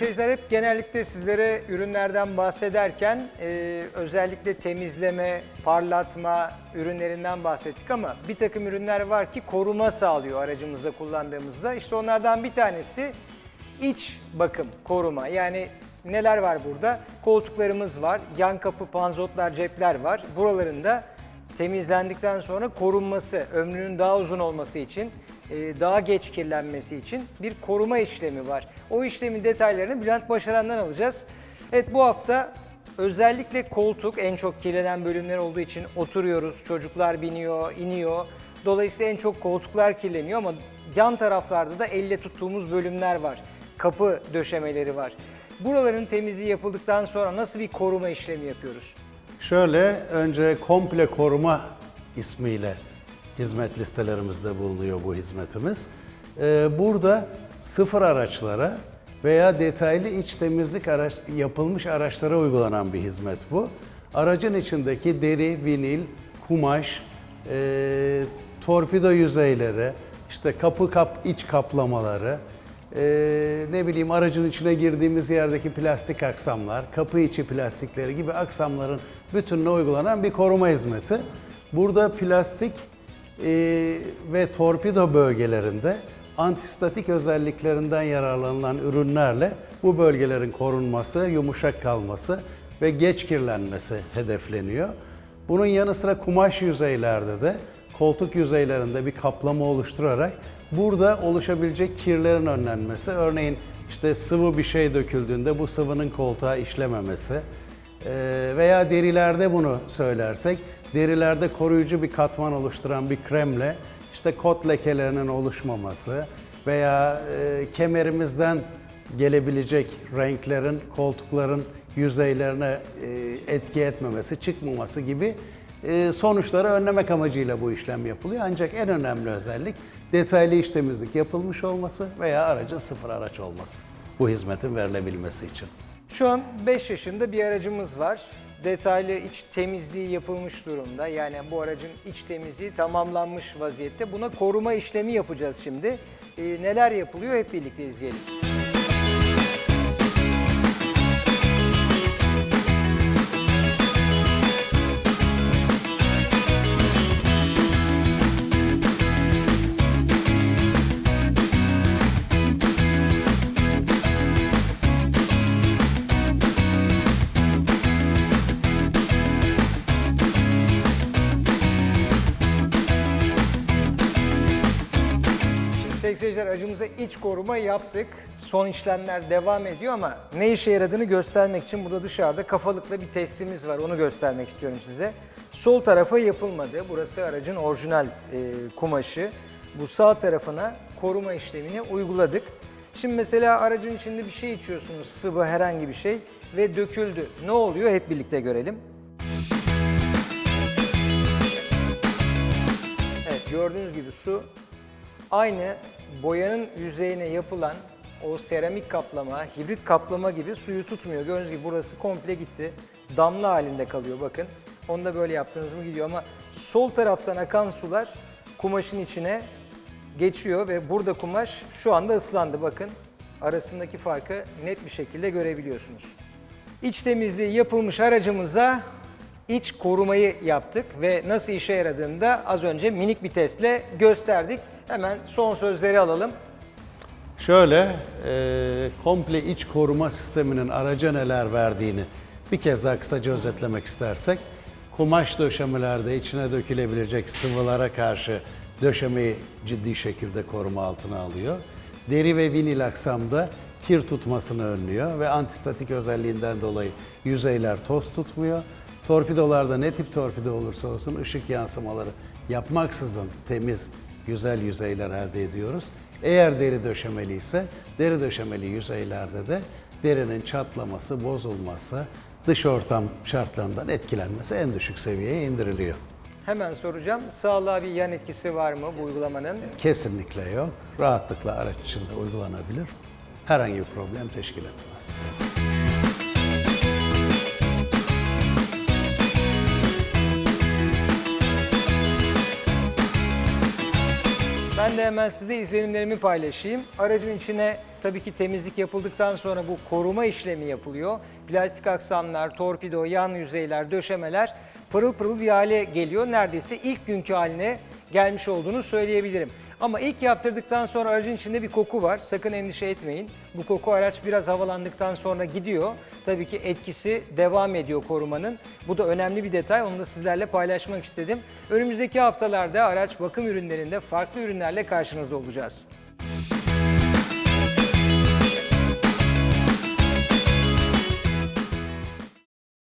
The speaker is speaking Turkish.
seyirciler hep genellikle sizlere ürünlerden bahsederken e, özellikle temizleme, parlatma ürünlerinden bahsettik ama bir takım ürünler var ki koruma sağlıyor aracımızda kullandığımızda. İşte onlardan bir tanesi iç bakım, koruma. Yani neler var burada? Koltuklarımız var, yan kapı, panzotlar, cepler var. Buralarında temizlendikten sonra korunması, ömrünün daha uzun olması için, e, daha geç kirlenmesi için bir koruma işlemi var. O işlemin detaylarını Bülent Başaran'dan alacağız. Evet bu hafta özellikle koltuk en çok kirlenen bölümler olduğu için oturuyoruz, çocuklar biniyor, iniyor. Dolayısıyla en çok koltuklar kirleniyor ama yan taraflarda da elle tuttuğumuz bölümler var. Kapı döşemeleri var. Buraların temizliği yapıldıktan sonra nasıl bir koruma işlemi yapıyoruz? Şöyle önce komple koruma ismiyle hizmet listelerimizde bulunuyor bu hizmetimiz. Ee, burada sıfır araçlara veya detaylı iç temizlik araç, yapılmış araçlara uygulanan bir hizmet bu. Aracın içindeki deri, vinil, kumaş, e, torpido yüzeyleri, işte kapı kap iç kaplamaları, e, ne bileyim aracın içine girdiğimiz yerdeki plastik aksamlar, kapı içi plastikleri gibi aksamların bütününe uygulanan bir koruma hizmeti. Burada plastik e, ve torpido bölgelerinde antistatik özelliklerinden yararlanılan ürünlerle bu bölgelerin korunması, yumuşak kalması ve geç kirlenmesi hedefleniyor. Bunun yanı sıra kumaş yüzeylerde de koltuk yüzeylerinde bir kaplama oluşturarak burada oluşabilecek kirlerin önlenmesi, örneğin işte sıvı bir şey döküldüğünde bu sıvının koltuğa işlememesi eee, veya derilerde bunu söylersek, derilerde koruyucu bir katman oluşturan bir kremle işte kot lekelerinin oluşmaması veya eee, kemerimizden gelebilecek renklerin koltukların yüzeylerine e, etki etmemesi, çıkmaması gibi e, sonuçları önlemek amacıyla bu işlem yapılıyor. Ancak en önemli özellik detaylı iç temizlik yapılmış olması veya aracın sıfır araç olması bu hizmetin verilebilmesi için. Şu an 5 yaşında bir aracımız var. Detaylı iç temizliği yapılmış durumda. Yani bu aracın iç temizliği tamamlanmış vaziyette. Buna koruma işlemi yapacağız şimdi. Ee, neler yapılıyor hep birlikte izleyelim. Sevgili seyirciler aracımıza iç koruma yaptık. Son işlemler devam ediyor ama ne işe yaradığını göstermek için burada dışarıda kafalıkla bir testimiz var. Onu göstermek istiyorum size. Sol tarafa yapılmadı. Burası aracın orijinal e, kumaşı. Bu sağ tarafına koruma işlemini uyguladık. Şimdi mesela aracın içinde bir şey içiyorsunuz, sıvı herhangi bir şey ve döküldü. Ne oluyor? Hep birlikte görelim. Evet gördüğünüz gibi su aynı boyanın yüzeyine yapılan o seramik kaplama, hibrit kaplama gibi suyu tutmuyor. Gördüğünüz gibi burası komple gitti. Damla halinde kalıyor bakın. Onu da böyle yaptığınız mı gidiyor ama sol taraftan akan sular kumaşın içine geçiyor ve burada kumaş şu anda ıslandı bakın. Arasındaki farkı net bir şekilde görebiliyorsunuz. İç temizliği yapılmış aracımıza iç korumayı yaptık ve nasıl işe yaradığını da az önce minik bir testle gösterdik. Hemen son sözleri alalım. Şöyle, e, komple iç koruma sisteminin araca neler verdiğini bir kez daha kısaca özetlemek istersek, kumaş döşemelerde içine dökülebilecek sıvılara karşı döşemeyi ciddi şekilde koruma altına alıyor. Deri ve vinil aksamda kir tutmasını önlüyor ve antistatik özelliğinden dolayı yüzeyler toz tutmuyor. Torpidolarda ne tip torpido olursa olsun ışık yansımaları yapmaksızın temiz, güzel yüzeyler elde ediyoruz. Eğer deri döşemeli ise deri döşemeli yüzeylerde de derinin çatlaması, bozulması, dış ortam şartlarından etkilenmesi en düşük seviyeye indiriliyor. Hemen soracağım. Sağlığa bir yan etkisi var mı bu uygulamanın? Kesinlikle yok. Rahatlıkla araç içinde uygulanabilir. Herhangi bir problem teşkil etmez. Ben de hemen size izlenimlerimi paylaşayım. Aracın içine tabii ki temizlik yapıldıktan sonra bu koruma işlemi yapılıyor. Plastik aksamlar, torpido, yan yüzeyler, döşemeler pırıl pırıl bir hale geliyor. Neredeyse ilk günkü haline gelmiş olduğunu söyleyebilirim. Ama ilk yaptırdıktan sonra aracın içinde bir koku var. Sakın endişe etmeyin. Bu koku araç biraz havalandıktan sonra gidiyor. Tabii ki etkisi devam ediyor korumanın. Bu da önemli bir detay. Onu da sizlerle paylaşmak istedim. Önümüzdeki haftalarda araç bakım ürünlerinde farklı ürünlerle karşınızda olacağız.